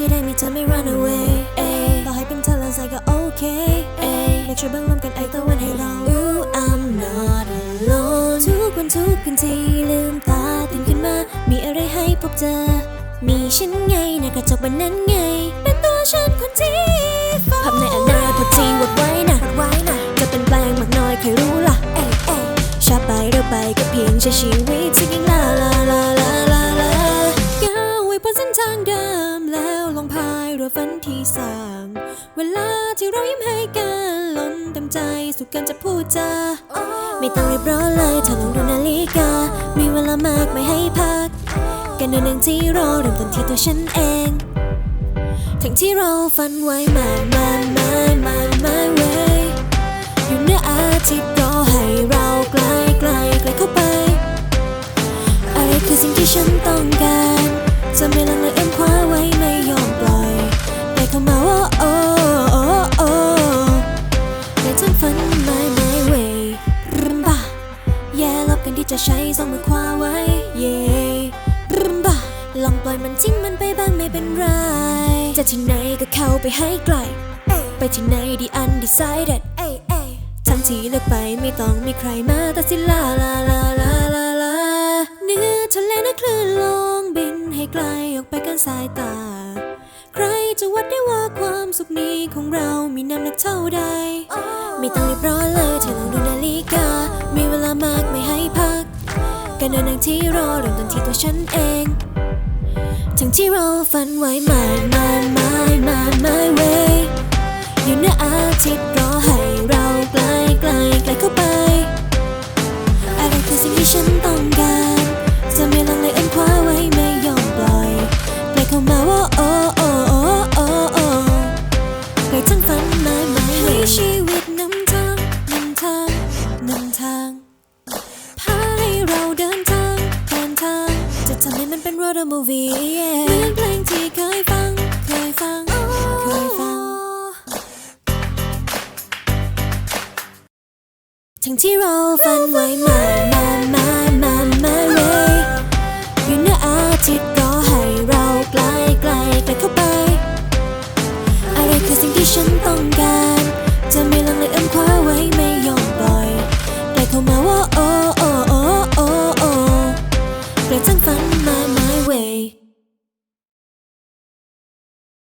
ที่ได้มีเธอไม่ run away เอ้ต่อให้เป็นเธอแล้วใจก็โอเคเอ้อยากช่วยบังลมกันไอ้ตะวันให้เรา Ooh I'm not alone ทุกวันทุกคืนที่ลืมตาตื่นขึ้นมา มีอะไรให้พบเจอ มีฉันไงในกระจกบนนั้นไง เป็นตัวฉันคนที่ภาพในอนาคตที่วัดไว้นะวัดไว้นะจะเป็นแปลงมากน้อยใครรู้ล่ะเอ้ยเอ้ยชอบไปเร็วไปก็เพียงใช้ชีวิต รือฝันที่สร้าง เวลาที่เรายิ้มให้กันล้นเต็มใจสู่กันจะพูดจา ไม่ต้องรีบร้อนเลยเธอลองดูนาฬิกา มีเวลามากไม่ให้พักกันเดินหนึ่งที่รอเริ่มต้นที่ตัวฉันเอง ทั้งที่เราฝันไว้มามามามามาเว้ยอยู่เหนืออาทิตย์รอให้เราใกล้ใกล้ใกล้เข้าไป อะไรคือสิ่งที่ฉันต้อง เข้ามาว่าโอ้โอ้โอ้ในทั้งฝัน my my way รึมบ้าแย่ลบกันที่จะใช้สองมือคว้าไว้ yeah รึมบ้าลองปล่อยมันทิ้งมันไปบ้างไม่เป็นไร จะที่ไหนก็เข้าไปให้ไกล ไปที่ไหนดี undecided ทั้งที่เลือกไปไม่ต้องมีใครมาตัดสินลาลาลาลาลาลาเนื้อทะเลนะคลื่นลงบินให้ไกลออกไปกันสายตา จะวัดได้ว่าความสุขนี้ของเรามีน้ำหนักเท่าใด ไม่ต้องรีบร้อนเลยเธอลองดูนาฬิกา มีเวลามากไม่ให้พัก การเดินทางที่รอเริ่มต้นที่ตัวฉันเอง ทั้งที่เราฝันไว้มามามา ทำให้มันเป็น road movie เหมือนเพลงที่เคยฟัง เคยฟัง เคยฟัง ทั้งที่เราฝันไว้มา 正烦恼